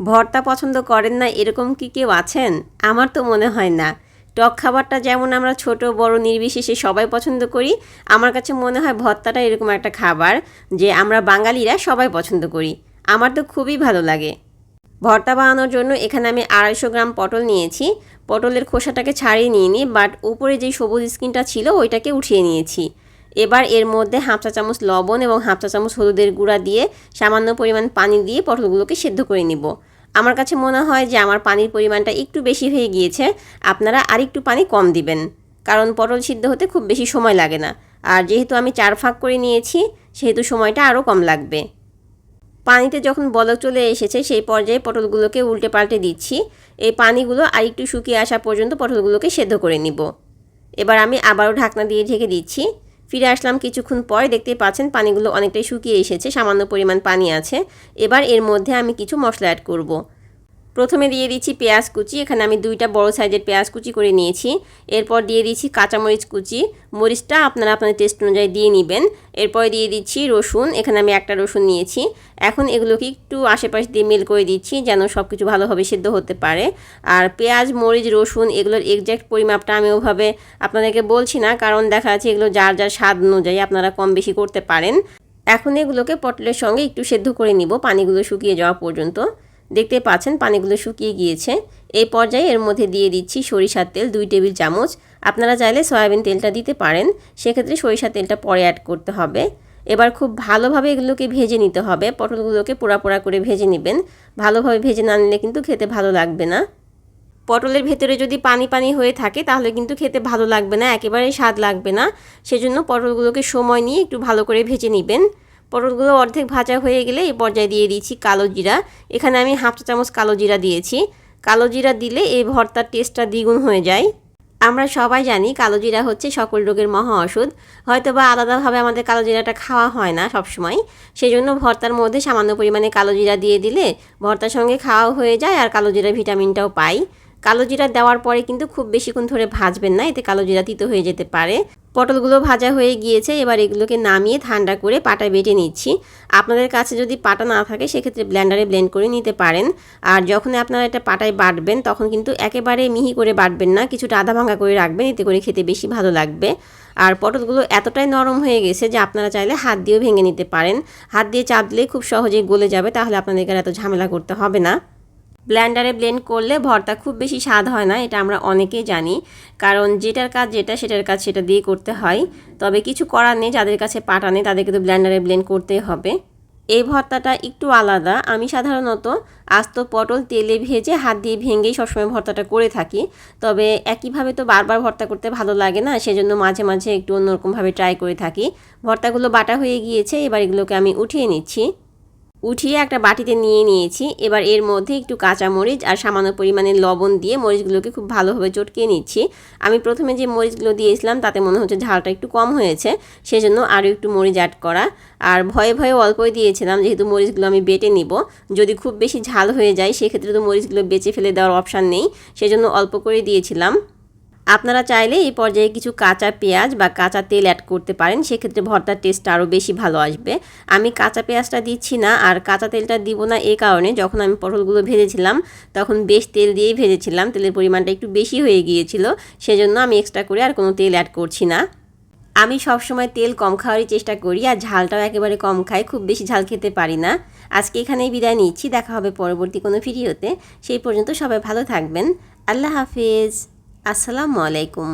ভর্তা পছন্দ করেন না, এরকম কি কেউ আছেন? আমার তো মনে হয় না। টক খাবারটা যেমন আমরা ছোট, বড়, নির্বিশেষে সবাই পছন্দ করি, আমার কাছে মনে হয় ভর্তাটা এরকম একটা খাবার যে আমরা বাঙালিরা সবাই পছন্দ করি। আমার তো খুবই ভালো লাগে। ভর্তা বানানোর জন্য এখানে আমি আড়াইশো গ্রাম পটল নিয়েছি। পটলের খোসাটাকে ছাড়িয়ে নিয়ে নিই বাট উপরে যে সবুজ স্কিনটা ছিল, ওইটাকে উঠিয়ে নিয়েছি। এবার এর মধ্যে হাফ চা চামচ লবণ এবং হাফ চা চামচ হলুদের গুঁড়া দিয়ে সামান্য পরিমাণ পানি দিয়ে পটলগুলোকে সেদ্ধ করে নিব। আমার কাছে মনে হয় যে আমার পানির পরিমাণটা একটু বেশি হয়ে গিয়েছে, আপনারা আরেকটু পানি কম দিবেন। কারণ পটল সিদ্ধ হতে খুব বেশি সময় লাগে না। আর যেহেতু আমি চার ফাঁক করে নিয়েছি, সেহেতু সময়টা আরও কম লাগবে। পানিতে যখন বলক চলে এসেছে, সেই পর্যায়ে পটলগুলোকে উল্টে পাল্টে দিচ্ছি। এই পানিগুলো আরেকটু শুকিয়ে আসা পর্যন্ত পটলগুলোকে সেদ্ধ করে নিব। এবার আমি আবারও ঢাকনা দিয়ে ঢেকে দিচ্ছি। ফিরে আসলাম কিছুক্ষণ পরে দেখতে পাচ্ছেন পানিগুলো অনেকটাই শুকিয়ে এসেছে, সামান্য পরিমাণ পানি আছে এবার এর মধ্যে আমি কিছু মশলা অ্যাড করব। প্রথমে দিয়ে দিচ্ছি পেঁয়াজ কুচি, এখানে আমি দুইটা বড় সাইজের পেঁয়াজ কুচি করে নিয়েছি। এরপর দিয়ে দিচ্ছি কাঁচামরিচ কুচি। মরিচটা আপনারা আপনাদের টেস্ট অনুযায়ী দিয়ে নেবেন। এরপরে দিয়ে দিচ্ছি রসুন, এখানে আমি একটা রসুন নিয়েছি। এখন এগুলোকে একটু আশেপাশ দিয়ে মেল করে দিচ্ছি যেন সব কিছু ভালোভাবে সিদ্ধ হতে পারে। আর পেঁয়াজ, মরিচ, রসুন এগুলোর এক্স্যাক্ট পরিমাপটা আমি ওভাবে আপনাদেরকে বলছি না, কারণ দেখা যাচ্ছে এগুলো যার যার স্বাদ অনুযায়ী আপনারা কম বেশি করতে পারেন। এখন এগুলোকে পটলের সঙ্গে একটু সেদ্ধ করে নিব, পানিগুলো শুকিয়ে যাওয়া পর্যন্ত। দেখতে পাচ্ছেন পানিগুলো শুকিয়ে গিয়েছে। এই পর্যায়ে এর মধ্যে দিয়ে দিচ্ছি সরিষার তেল দুই টেবিল চামচ। আপনারা চাইলে সয়াবিন তেলটা দিতে পারেন, সেক্ষেত্রে সরিষার তেলটা পরে অ্যাড করতে হবে। এবার খুব ভালোভাবে এগুলোকে ভেজে নিতে হবে। পটলগুলোকে পোড়া পোড়া করে ভেজে নেবেন। ভালোভাবে ভেজে না নিলে কিন্তু খেতে ভালো লাগবে না। পটলের ভেতরে যদি পানি পানি হয়ে থাকে, তাহলে কিন্তু খেতে ভালো লাগবে না, একেবারেই স্বাদ লাগবে না। সেজন্য পটলগুলোকে সময় নিয়ে একটু ভালো করে ভেজে নেবেন। পটলগুলো অর্ধেক ভাজা হয়ে গেলে এই পর্যায়ে দিয়ে দিচ্ছি কালো জিরা। এখানে আমি হাফ চা চামচ কালো জিরা দিয়েছি। কালো জিরা দিলে এই ভর্তার টেস্টটা দ্বিগুণ হয়ে যায়। আমরা সবাই জানি কালো জিরা হচ্ছে সকল রোগের মহা ওষুধ হয়তো বা আলাদাভাবে আমাদের কালো জিরাটা খাওয়া হয় না সবসময়। সেই জন্য ভর্তার মধ্যে সামান্য পরিমাণে কালো জিরা দিয়ে দিলে ভর্তার সঙ্গে খাওয়াও হয়ে যায় আর কালো জিরা ভিটামিনটাও পাই। কালো জিরা দেওয়ার পরে কিন্তু খুব বেশিক্ষণ ধরে ভাজবেন না, এতে কালো জিরা তিতো হয়ে যেতে পারে। পটলগুলো ভাজা হয়ে গিয়েছে, এবার এগুলোকে নামিয়ে ঠান্ডা করে পাটা বেটে নিচ্ছি। আপনাদের কাছে যদি পাটা না থাকে, সেক্ষেত্রে ব্লেন্ডারে ব্লেন্ড করে নিতে পারেন। আর যখন আপনারা এটা পাটায় বাটবেন, তখন কিন্তু একেবারে মিহি করে বাটবেন না, কিছুটা আধা ভাঙা করে রাখবেন, এতে করে খেতে বেশি ভালো লাগবে। আর পটলগুলো এতটাই নরম হয়ে গেছে যে আপনারা চাইলে হাত দিয়েও ভেঙে নিতে পারেন। হাত দিয়ে চাপ দিলে খুব সহজেই গলে যাবে, তাহলে আপনাদেরকে এত ঝামেলা করতে হবে না। ব্লেন্ডারে ব্লেন্ড করলে ভর্তা খুব বেশি স্বাদ হয় না, এটা আমরা অনেকেই জানি। কারণ যেটার কাজ যেটা, সেটার কাজ সেটা দিয়ে করতে হয়। তবে কিছু করার নেই, যাদের কাছে পাটা নেই, তাদেরকে তো ব্লেন্ডারে ব্লেন্ড করতেই হবে। এই ভর্তাটা একটু আলাদা। আমি সাধারণত আস্ত পটল তেলে ভেজে হাত দিয়ে ভেঙেই সবসময় ভর্তাটা করে থাকি। তবে একইভাবে তো বারবার ভর্তা করতে ভালো লাগে না, সেজন্য মাঝে মাঝে একটু অন্যরকমভাবে ট্রাই করে থাকি। ভর্তাগুলো বাটা হয়ে গিয়েছে, এবার এগুলোকে আমি উঠিয়ে নিচ্ছি। উঠিয়ে একটা বাটিতে নিয়ে নিয়েছি। এবার এর মধ্যে একটু কাঁচা মরিচ আর সামান্য পরিমাণে লবণ দিয়ে মরিচগুলোকে খুব ভালোভাবে চটকিয়ে নিচ্ছি। আমি প্রথমে যে মরিচগুলো দিয়েছিলাম, তাতে মনে হচ্ছে ঝালটা একটু কম হয়েছে, সেজন্য আরও একটু মরিচ অ্যাড করা। আর ভয়ে ভয়ে অল্পই দিয়েছিলাম, যেহেতু মরিচগুলো আমি বেটে নিব। যদি খুব বেশি ঝাল হয়ে যায়, সেক্ষেত্রে তো মরিচগুলো বেঁচে ফেলে দেওয়ার অপশান নেই, সেজন্য অল্প করে দিয়েছিলাম। আপনারা চাইলে এই পর্যায়ে কিছু কাঁচা পেঁয়াজ বা কাঁচা তেল অ্যাড করতে পারেন, সেক্ষেত্রে ভর্তার টেস্টটা আরও বেশি ভালো আসবে। আমি কাঁচা পেঁয়াজটা দিচ্ছি না আর কাঁচা তেলটা দিব না এই কারণে যখন আমি পটলগুলো ভেজেছিলাম, তখন বেশ তেল দিয়েই ভেজেছিলাম, তেলের পরিমাণটা একটু বেশি হয়ে গিয়েছিল, সেজন্য আমি এক্সট্রা করে আর কোনো তেল অ্যাড করছি না। আমি সবসময় তেল কম খাওয়ারই চেষ্টা করি আর ঝালটাও একেবারে কম খাই, খুব বেশি ঝাল খেতে পারি না। আজকে এখানেই বিদায় নিচ্ছি, দেখা হবে পরবর্তী কোনো ভিডিওতে। সেই পর্যন্ত সবাই ভালো থাকবেন। আল্লাহ হাফিজ। আসসালামু আলাইকুম।